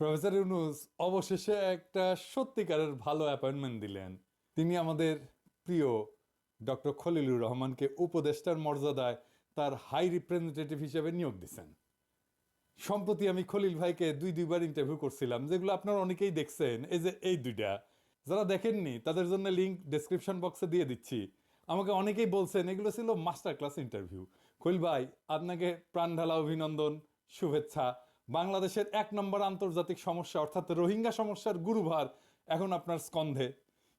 Professor Yunus, অবশেষে একটা সত্যিকারের ভালো অ্যাপয়েন্টমেন্ট দিলেন। তিনি আমাদের প্রিয় ডক্টর খলিলুর রহমানকে উপদেষ্টার মর্যাদায় তার হাই রিপ্রেজেন্টেটিভ হিসেবে নিয়োগ দিচ্ছেন সম্প্রতি আমি খলিল ভাইকে দুই, দুইবার ইন্টারভিউ করছিলাম, যেগুলো আপনারা অনেকেই দেখছেন, এই যে এই দুইটা। যারা দেখেননি, তাদের জন্য লিঙ্ক ডেসক্রিপশন বক্সে দিয়ে দিচ্ছি। আমাকে অনেকেই বলছেন, এগুলো ছিল মাস্টার ক্লাস ইন্টারভিউ খলিল ভাই, আপনাকে প্রাণ ঢালা অভিনন্দন, শুভেচ্ছা। বাংলাদেশের এক নম্বর আন্তর্জাতিক সমস্যা, অর্থাৎ রোহিঙ্গা সমস্যার গুরুভার এখন আপনার স্কন্ধে।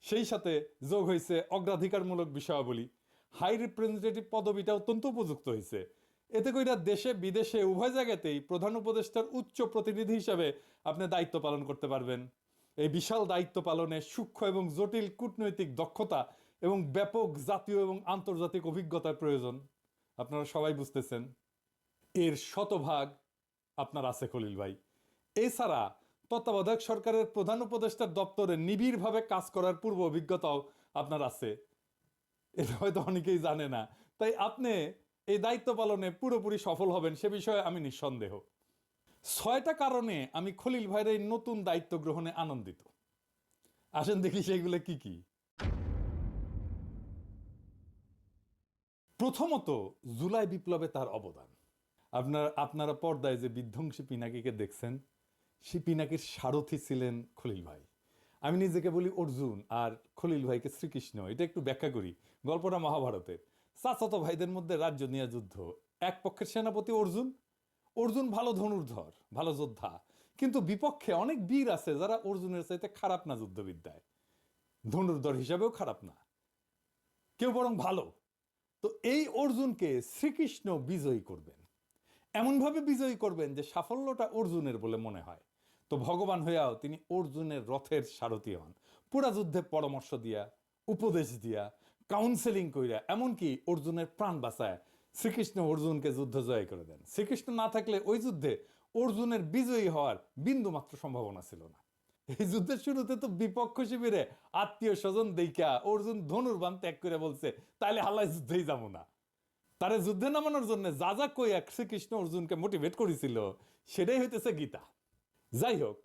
সেই সাথে যোগ হয়েছে অগ্রাধিকারমূলক বিষয়াবলী। হাই রিপ্রেজেন্টেটিভ পদবিটা অত্যন্ত উপযুক্ত হয়েছে এতে কইরা দেশে, বিদেশে, উভয় জায়গাতেই প্রধান উপদেষ্টার উচ্চ প্রতিনিধি হিসাবে আপনি দায়িত্ব পালন করতে পারবেন। এই বিশাল দায়িত্ব পালনে সূক্ষ্ম এবং জটিল কূটনৈতিক দক্ষতা এবং ব্যাপক জাতীয় এবং আন্তর্জাতিক অভিজ্ঞতার প্রয়োজন। আপনারা সবাই বুঝতেছেন। এর শতভাগ আপনার আছে খলিল ভাই। এছাড়া তত্ত্বাবধায়ক সরকারের প্রধান উপদেষ্টার দপ্তরে নিবিড়ভাবে কাজ করার পূর্ব অভিজ্ঞতাও আপনার আছে। এটা হয়তো অনেকেই জানে না। তাই আপনি এই দায়িত্ব পালনে পুরোপুরি সফল হবেন সে বিষয়ে আমি নিঃসন্দেহ। ছয়টা কারণে আমি খলিল ভাইয়ের এই নতুন দায়িত্ব গ্রহণে আনন্দিত। আসেন দেখি সেগুলো কি কি। প্রথমত, জুলাই বিপ্লবে তার অবদান। আপনার, আপনারা পর্দায় যে বিধ্বংসী পিনাকিকে দেখছেন সে পিনাকির সারথি ছিলেন খলিল ভাই। আমি নিজেকে বলি অর্জুন আর খলিল ভাইকে শ্রীকৃষ্ণ। এটা একটু ব্যাখ্যা করি, গল্পটা মহাভারতের। চাচাতো ভাইদের মধ্যে রাজ্য নিয়ে যুদ্ধ। এক পক্ষের সেনাপতি অর্জুন অর্জুন ভালো ধনুর্ধর, ভালো যোদ্ধা। কিন্তু বিপক্ষে অনেক বীর আছে যারা অর্জুনের চাইতে খারাপ না যুদ্ধবিদ্যায়। ধনুর্ধর হিসাবেও খারাপ না। কেউ বরং ভালো। তো এই অর্জুনকে শ্রীকৃষ্ণ বিজয়ী করবেন। এমনভাবে বিজয়ী করবেন যে সাফল্যটা অর্জুনের বলে মনে হয়। তো ভগবান হইয়াও তিনি অর্জুনের রথের সারথী হন। পুরা যুদ্ধে পরামর্শ দিয়া, উপদেশ দিয়া কাউন্সেলিং কইরা, এমনকি অর্জুনের প্রাণ বাঁচায় শ্রীকৃষ্ণ অর্জুনকে যুদ্ধ জয় করে দেন। শ্রীকৃষ্ণ না থাকলে ওই যুদ্ধে অর্জুনের বিজয়ী হওয়ার বিন্দু মাত্র সম্ভাবনা ছিল না। এই যুদ্ধের শুরুতে তো বিপক্ষ শিবিরে আত্মীয় স্বজন দেখা অর্জুন ধনুর্বান ত্যাগ করে বলছে, তাইলে হাল্লায় যুদ্ধেই যাব না। তারে যুদ্ধে নামানোর জন্য যা যা কই এক শ্রীকৃষ্ণ অর্জুনকে মোটিভেট করেছিল, সেটাই হইতেছে গীতা। যাই হোক,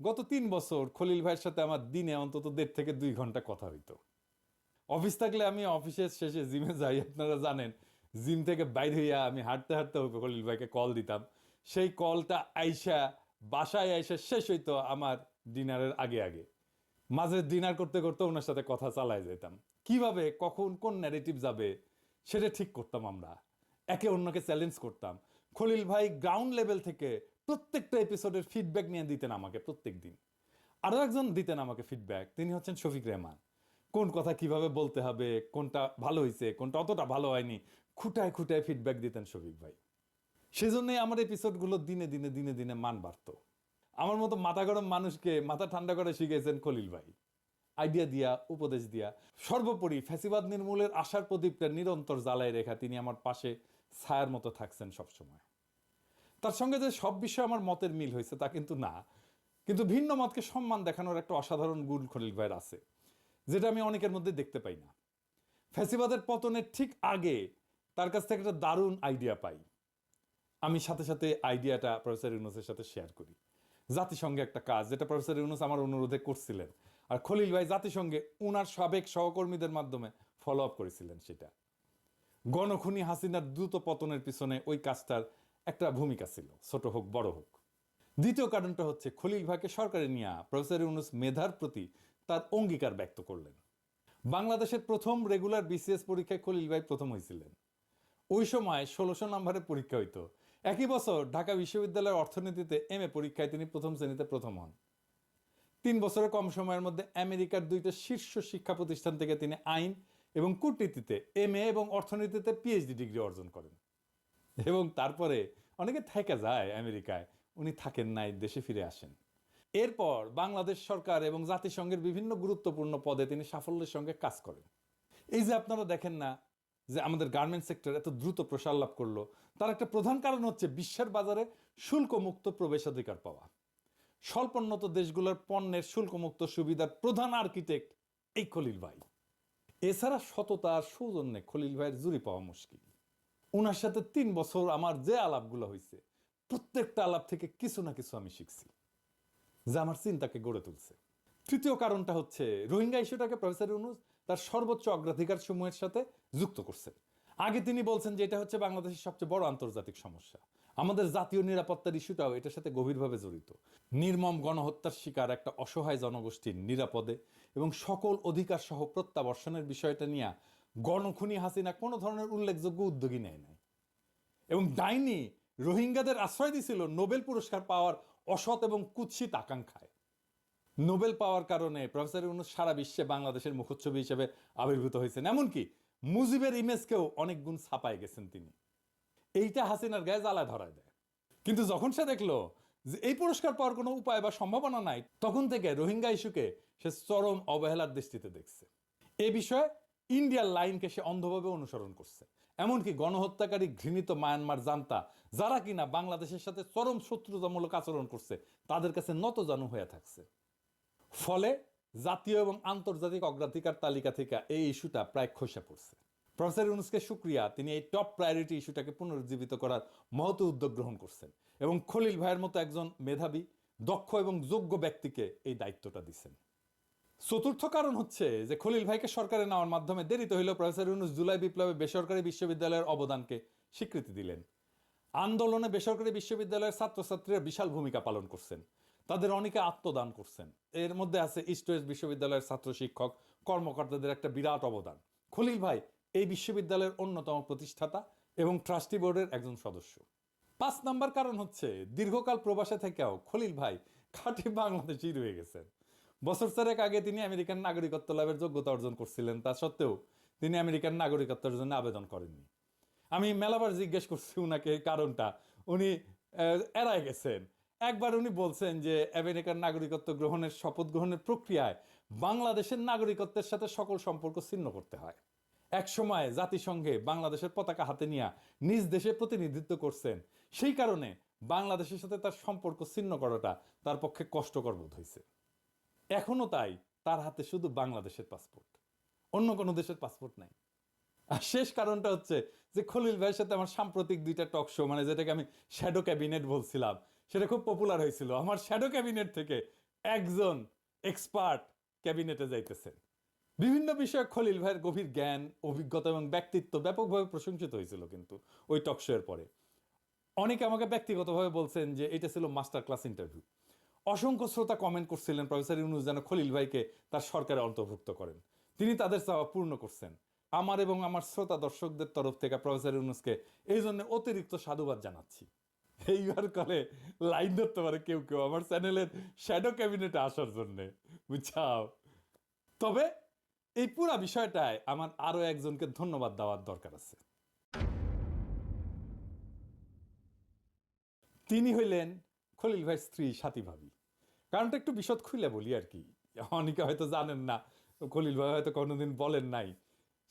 গত তিন বছর খলিল ভাইয়ের সাথে আমার দিনে অন্তত দেড় থেকে দুই ঘণ্টা কথা হইতো। অফিস থাকলে আমি অফিসের শেষে জিমে যাই, আপনারা জানেন, জিম থেকে বাইর হইয়া আমি হাঁটতে হাঁটতে খলিল ভাইকে কল দিতাম। সেই কলটা আইসা, বাসায় আইসা শেষ হইতো আমার ডিনারের আগে আগে। মাঝে ডিনার করতে করতে ওনার সাথে কথা চালায় যেতাম কীভাবে, কখন, কোন ন্যারেটিভ যাবে সেটা ঠিক করতাম আমরা। একে অন্যকে চ্যালেঞ্জ করতাম। খলিল ভাই গ্রাউন্ড লেভেল থেকে প্রত্যেকটা এপিসোডের ফিডব্যাক নিয়ে দিতেন আমাকে প্রত্যেক দিন আরও একজন দিতেন আমাকে ফিডব্যাক তিনি হচ্ছেন শফিক রেহমান। কোন কথা কীভাবে বলতে হবে, কোনটা ভালো হয়েছে কোনটা অতটা ভালো হয়নি, খুঁটায় খুঁটায় ফিডব্যাক দিতেন শফিক ভাই। সেজন্যই আমার এপিসোডগুলো দিনে দিনে দিনে দিনে মান বাড়তো। আমার মতো মাথা গরম মানুষকে মাথা ঠান্ডা করে শিখেছেন খলিল ভাই। আইডিয়া দিয়া, উপদেশ দিয়া। সর্বোপরি ফ্যাসিবাদ নির্মূলের আশার প্রদীপটা নিরন্তর জ্বালায় রেখা তিনি আমার পাশে ছায়ার মতো থাকছেন সবসময়। তার সঙ্গে যে সব বিষয়ে আমার মতের মিল হয়েছে তা কিন্তু না। কিন্তু ভিন্ন মতকে সম্মান দেখানোর একটা অসাধারণ গুণ খলিল ভাইয়ের আছে, যেটা আমি অনেকের মধ্যে দেখতে পাই না। ফ্যাসিবাদের পতনের ঠিক আগে তার কাছ থেকে একটা দারুণ আইডিয়া পাই। আমি সাথে সাথে আইডিয়াটা প্রফেসর ইউনুসের সাথে শেয়ার করি। জাতিসংঘে একটা কাজ, যেটা প্রফেসর ইউনুস আমার অনুরোধে করছিলেন। আর খলিল ভাই জাতিসংঘে উনার সাবেক সহকর্মীদের মাধ্যমে ফলো আপ করেছিলেন সেটা। গণখুনি হাসিনার দ্রুত পতনের পিছনে ওই কাজটার একটা ভূমিকা ছিল, ছোট হোক, বড় হোক। দ্বিতীয় কারণটা হচ্ছে খলিল ভাইকে সরকারে নিয়ে প্রফেসর ইউনুস মেধার প্রতি তার অঙ্গীকার ব্যক্ত করলেন। বাংলাদেশের প্রথম রেগুলার বিসিএস পরীক্ষায় খলিল ভাই প্রথম হয়েছিলেন ওই সময় ষোলোশো নম্বরের পরীক্ষা হইতো। একই বছর ঢাকা বিশ্ববিদ্যালয়ের অর্থনীতিতে এম এ পরীক্ষায় তিনি প্রথম শ্রেণীতে প্রথম হন। তিন বছরের কম সময়ের মধ্যে আমেরিকার দুইটা শীর্ষ শিক্ষা প্রতিষ্ঠান থেকে তিনি আইন এবং কূটনীতিতে এম এ এবং অর্থনীতিতে পিএইচডি ডিগ্রি অর্জন করেন। এবং তারপরে অনেকে থেকে যায় আমেরিকায়, উনি থাকেন নাই, দেশে ফিরে আসেন। এরপর বাংলাদেশ সরকার এবং জাতিসংঘের বিভিন্ন গুরুত্বপূর্ণ পদে তিনি সাফল্যের সঙ্গে কাজ করেন। এই যে আপনারা দেখেন না যে আমাদের গার্মেন্ট সেক্টর এত দ্রুত প্রসার লাভ করল, তার একটা প্রধান কারণ হচ্ছে বিশ্বের বাজারে শুল্কমুক্ত প্রবেশাধিকার পাওয়া। স্বল্পোন্নত দেশগুলোর পণ্যের শুল্কমুক্ত সুবিধার প্রধান আর্কিটেক্ট এই খলিল ভাই। এছাড়া সততা আর সৌজন্যে খলিল ভাইয়ের জুড়ি পাওয়া মুশকিল। ওনার সাথে তিন বছর আমার যে আলাপগুলো হয়েছে প্রত্যেকটা আলাপ থেকে কিছু না কিছু আমি শিখছি, যা আমার চিন্তাকে গড়ে তুলছে। তৃতীয় কারণটা হচ্ছে, রোহিঙ্গা ইস্যুটাকে প্রফেসর ইউনুস তার সর্বোচ্চ অগ্রাধিকার সমূহের সাথে যুক্ত করছেন আগে তিনি বলছেন যে এটা হচ্ছে বাংলাদেশের সবচেয়ে বড় আন্তর্জাতিক সমস্যা। আমাদের জাতীয় নিরাপত্তার ইস্যুটাও এটার সাথে গভীরভাবে জড়িত। নির্মম গণহত্যার শিকার একটা অসহায় জনগোষ্ঠীর নিরাপদে এবং সকল অধিকার সহ প্রত্যাবর্ষণের বিষয়টা নিয়ে গণখুনি হাসিনা কোনো ধরনের উল্লেখযোগ্য উদ্যোগী নেয় নাই। এবং ডাইনি রোহিঙ্গাদের আশ্রয় দিছিল নোবেল পুরস্কার পাওয়ার অসৎ এবং কুৎসিত আকাঙ্ক্ষায়। নোবেল পাওয়ার কারণে প্রফেসর ইউনুস সারা বিশ্বে বাংলাদেশের মুখচ্ছবি হিসেবে আবির্ভূত হয়েছেন। এমনকি মুজিবের ইমেজকেও অনেক গুণ ছাপায় গেছেন তিনি। এইটা হাসিনার গায়ে জ্বালা ধরায় দেয়। কিন্তু যখন সে দেখল যে এই পুরস্কার পাওয়ার কোনো উপায় বা সম্ভাবনা নাই, তখন থেকে রোহিঙ্গা ইস্যুকে সে চরম অবহেলার দৃষ্টিতে দেখছে। এ বিষয়ে ইন্ডিয়ার লাইনকে সে অন্ধভাবে অনুসরণ করছে। এমনকি গণহত্যাকারী ঘৃণিত মায়ানমার জান্তা, যারা কিনা বাংলাদেশের সাথে চরম শত্রুতামূলক আচরণ করছে, তাদের কাছে নত নতজানু হয়ে থাকছে। ফলে জাতীয় এবং আন্তর্জাতিক অগ্রাধিকার তালিকা থেকে এই ইস্যুটা প্রায় খসে পড়ছে। প্রফেসর ইউনুসকে সুক্রিয়া তিনি এই টপ প্রায়োরিটি ইস্যুটাকে পুনরুজ্জীবিত করার মহত উদ্যোগ গ্রহণ করছেন এবং খলিল ভাইয়ের মতো একজন মেধাবী, দক্ষ এবং যোগ্য ব্যক্তিকে এই দায়িত্বটা দিচ্ছেন। চতুর্থ কারণ হচ্ছে যে খলিল ভাইকে সরকারে নেওয়ার মাধ্যমে দেরিতে হইলেও প্রফেসর ইউনুস জুলাই বিপ্লবে বেসরকারি বিশ্ববিদ্যালয়ের অবদানকে স্বীকৃতি দিলেন। আন্দোলনে বেসরকারি বিশ্ববিদ্যালয়ের ছাত্রছাত্রীরা বিশাল ভূমিকা পালন করছেন। তাদের অনেকে আত্মদান করছেন। এর মধ্যে আছে ইস্ট ওয়েস্ট বিশ্ববিদ্যালয়ের ছাত্র শিক্ষক, কর্মকর্তাদের একটা বিরাট অবদান। খলিল ভাই এই বিশ্ববিদ্যালয়ের অন্যতম প্রতিষ্ঠাতা এবং ট্রাস্টি বোর্ডের একজন সদস্য। পাঁচ নাম্বার কারণ হচ্ছে, দীর্ঘকাল প্রবাসে থেকেও খলিল ভাই খাঁটি বাংলাদেশি রয়ে গেছেন। বছর চারেক আগে তিনি আমেরিকান নাগরিকত্ব লাভের যোগ্যতা অর্জন করছিলেন, তা সত্ত্বেও তিনি আমেরিকান নাগরিকত্বের জন্য আবেদন করেননি। আমি মেলাবার জিজ্ঞেস করছি উনাকে কারণটা। উনি এড়ায় গেছেন। একবার উনি বলছেন যে, আমেরিকার নাগরিকত্ব গ্রহণের শপথ গ্রহণের প্রক্রিয়ায় বাংলাদেশের নাগরিকত্বের সাথে সকল সম্পর্ক ছিন্ন করতে হয়। এক সময় জাতিসংঘে বাংলাদেশের পতাকা হাতে নিয়ে নিজ দেশে প্রতিনিধিত্ব করছেন। সেই কারণে বাংলাদেশের সাথে তার সম্পর্ক ছিন্ন করাটা তার পক্ষে কষ্টকর বোধ হয়েছে। এখনও তাই, তার হাতে শুধু বাংলাদেশের পাসপোর্ট অন্য কোনো দেশের পাসপোর্ট নাই। আর শেষ কারণটা হচ্ছে যে খলিল ভাইয়ের সাথে আমার সাম্প্রতিক দুইটা টক শো মানে যেটাকে আমি শ্যাডো ক্যাবিনেট বলছিলাম, সেটা খুব পপুলার হয়েছিল। আমার শ্যাডো ক্যাবিনেট থেকে একজন এক্সপার্ট ক্যাবিনেটে যাইতেছেন। বিভিন্ন বিষয়ে খলিল ভাইয়ের গভীর জ্ঞান, অভিজ্ঞতা এবং ব্যক্তিত্ব ব্যাপকভাবে প্রশংসিত হয়েছিল কিন্তু ওই টক শো এর পরে। অনেকে আমাকে ব্যক্তিগতভাবে বলছেন যে এটা ছিল মাস্টার ক্লাস ইন্টারভিউ। অসংখ্য শ্রোতা কমেন্ট করছিলেন প্রফেসর ইউনুস যেন খলিল ভাইকে তার সরকারে অন্তর্ভুক্ত করেন। তিনি তাদের চাওয়া পূর্ণ করছেন। আমার এবং আমার শ্রোতা দর্শকদের তরফ থেকে প্রফেসর ইউনুসকে এই জন্য অতিরিক্ত সাধুবাদ জানাচ্ছি। এইবার কলে লাইন ধরতে পারে কেউ কেউ আমার চ্যানেলের শ্যাডো ক্যাবিনেটে আসার জন্যে। বুঝছাও? তবে এই পুরা বিষয়টায় আমার আরও একজনকে ধন্যবাদ দেওয়ার দরকার আছে। তিনি হইলেন খলিল ভাই স্ত্রী সাথী ভাবি। কারণটা একটু বিশদ খুলে বলি আর কি। অনেকে হয়তো জানেন না, খলিল ভাই হয়তো কোনোদিন বলেন নাই।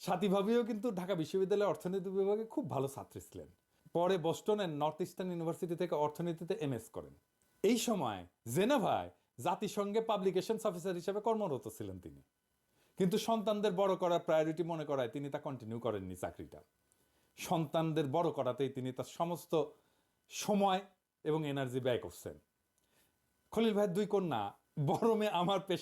সাথী ভাবিও কিন্তু ঢাকা বিশ্ববিদ্যালয়ের অর্থনীতি বিভাগে খুব ভালো ছাত্রী ছিলেন। পরে বস্টনের নর্থ ইস্টার্ন ইউনিভার্সিটি থেকে অর্থনীতিতে এমএস করেন। এই সময় জেনেভায় জাতিসংঘে পাবলিকেশনস অফিসার হিসেবে কর্মরত ছিলেন তিনি। কিন্তু সন্তানদের বড় করার প্রায়োরিটি মনে করায় তিনি তা কন্টিনিউ করেননি চাকরিটা। সন্তানদের বড় করাতেই তিনি তার সমস্ত সময় এবং এনার্জি ব্যয় করছেন। খলিল ভাইয়ের দুই কন্যা, বড় মেয়ে আমার পেশ